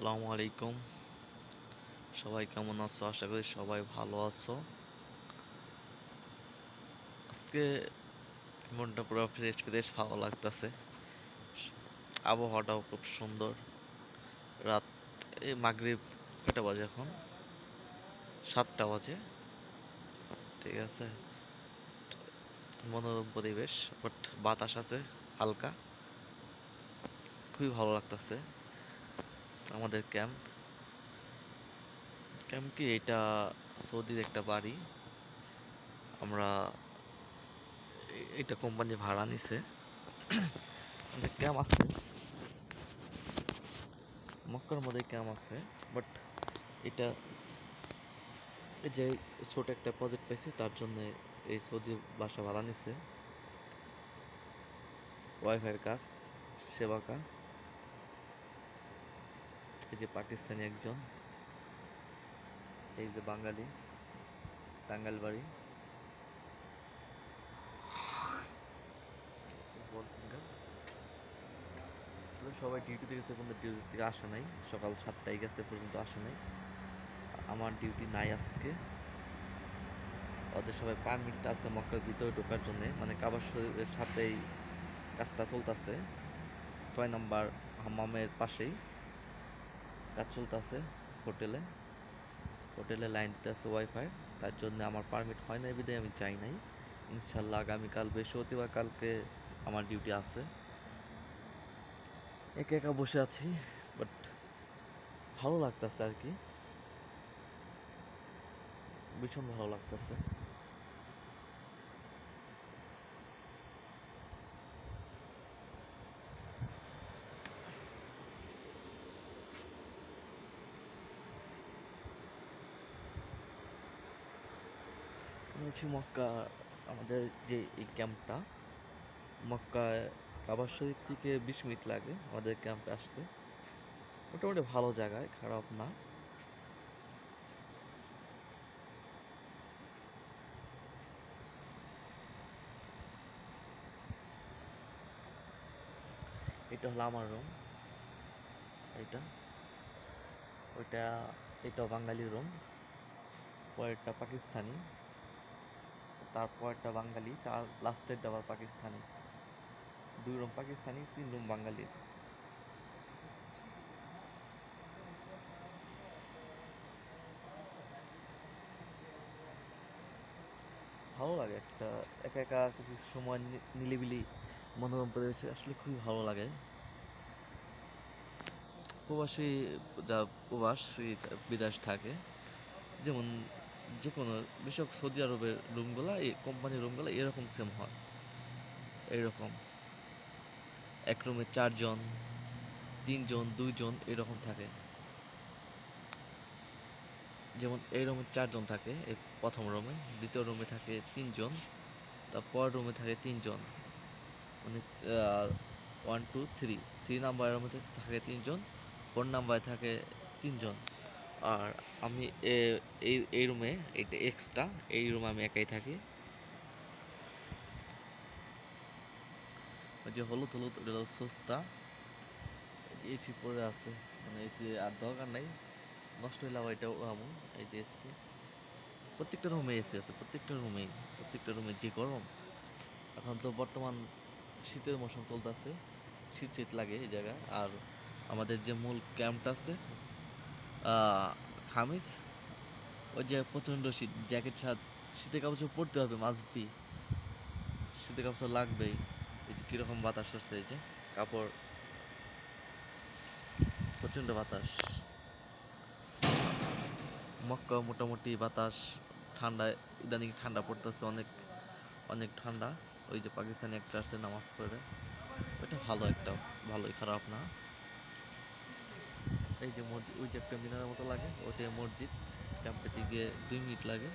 আসসালামু আলাইকুম। সবাই কেমন আছো? আশা করি সবাই ভালো আছো। আজকে মনটা পুরো ফ্রেশ ফ্রেশ ভালো লাগতেছে। আবহাওয়াটাও খুব সুন্দর। রাত, এই মাগরিব কটা বাজে এখন? সাতটা বাজে। ঠিক আছে। মনোরম পরিবেশ বাট বাতাস আছে হালকা। খুবই ভালো লাগতেছে। আমাদের ক্যাম্প ক্যাম্প কি? এটা সৌদির একটা বাড়ি। আমরা এটা কোম্পানি ভাড়া নিছে। আমাদের ক্যাম্প আছে। মক্কার মধ্যে ক্যাম্প আছে বাট এটা যে ছোট একটা প্রজেক্ট পাইছি, তার জন্য এই সৌদি বাসা ভাড়া নিছে। ওয়াইফাইয়ের কাজ, সেবা কাজ। এই যে পাকিস্তানি একজন, এই যে বাঙালি, টাঙ্গাইল বাড়ি। আসলে সবাই ডিউটিতে গেছে কিন্তু ডিউটি থেকে আসে নাই। সকাল সাতটায় গেছে পর্যন্ত আসে নাই। আমার ডিউটি নাই আজকে। ওদের সবাই পারমিটটা আছে মক্কার ভিতরে ঢোকার জন্য। মানে কাবার সাথেই কাজটা চলতেছে। ছয় নাম্বার হাম্মামের পাশেই। কাজ চলতেছে হোটেলে। হোটেলে লাইন দিতে আছে ওয়াইফাই তার জন্য আমার পারমিট হয় নাই বিদায় আমি চাই নাই। ইনশাল্লাহ আগামীকাল বৃহস্পতিবার কালকে আমার ডিউটি আছে। একা একা বসে আছি বাট ভালো লাগতেছে আর কি। ভীষণ ভালো লাগতেছে। হচ্ছে মক্কা, আমাদের যে এই ক্যাম্পটা মক্কায় কাবার শরীফ থেকে বিশ মিনিট লাগে আমাদের ক্যাম্পে আসতে। মোটামুটি ভালো জায়গায়, খারাপ না। এটা হলো আমার রুম এটা। ওইটা এটা বাঙালি রুম পরেরটা পাকিস্তানি। তারপরটা বাঙালি, তার লাস্টেরটা আবার পাকিস্তানি। দুই রুম পাকিস্তানি, তিন রুম বাঙালি ভালো লাগে একটা, একা একা কিছু সময় নিলিবিলি মনোরম পরিবেশে আসলে খুবই ভালো লাগে। প্রবাসী যা প্রবাসী বিদেশ থাকে। যেমন যে কোনো বিশেষ সৌদি আরবের রুমগুলা, এই কোম্পানির রুমগুলা এরকম সেম হয়। এইরকম। এক রুমে চারজন, তিনজন, দুইজন এরকম থাকে। যেমন এই রুমে চারজন থাকে, এই প্রথম রুমে, দ্বিতীয় রুমে থাকে তিনজন, তারপর রুমে থাকে তিনজন। মানে ওয়ান টু থ্রি থ্রি নাম্বারের মধ্যে থাকে তিনজন ফোর নাম্বারে থাকে তিনজন। আর আমি এই এই রুমে এটা এক্সট্রা এই রুমে আমি একাই থাকি। যে হলুদ হলুদ, ওটা হলো সস্তা। এসি পরে আছে মানে এসি আর দরকার নাই। নষ্ট হইলে আবার এটাও আমু এই যে এসি। প্রত্যেকটা রুমে এসি আছে, প্রত্যেকটা রুমেই প্রত্যেকটা রুমে যে গরম। এখন তো বর্তমান শীতের মৌসুম চলতেছে, শীত শীত লাগে এই জায়গায়। আর আমাদের যে মূল ক্যাম্পটা আছে খামিস ওই যে প্রচণ্ড শীত, জ্যাকেট ছাদ শীতের কাপড় পরতে হবে মাসবি শীতের কাপড় লাগবেই। এই যে কীরকম বাতাস আসছে, এই যে কাপড়। প্রচণ্ড বাতাস। মক্কা মোটামুটি বাতাস, ঠান্ডা, ইদানিং ঠান্ডা পড়তেছে অনেক অনেক ঠান্ডা। ওই যে পাকিস্তানি একটা আছে নামাজ পড়ে। ওইটা ভালো একটা, ভালোই খারাপ না। এই যে মসজিদ, ওই যে একটা মিনারের মতো লাগে ওইটাই মসজিদ। ক্যাম্পে গিয়ে দুই মিনিট লাগে।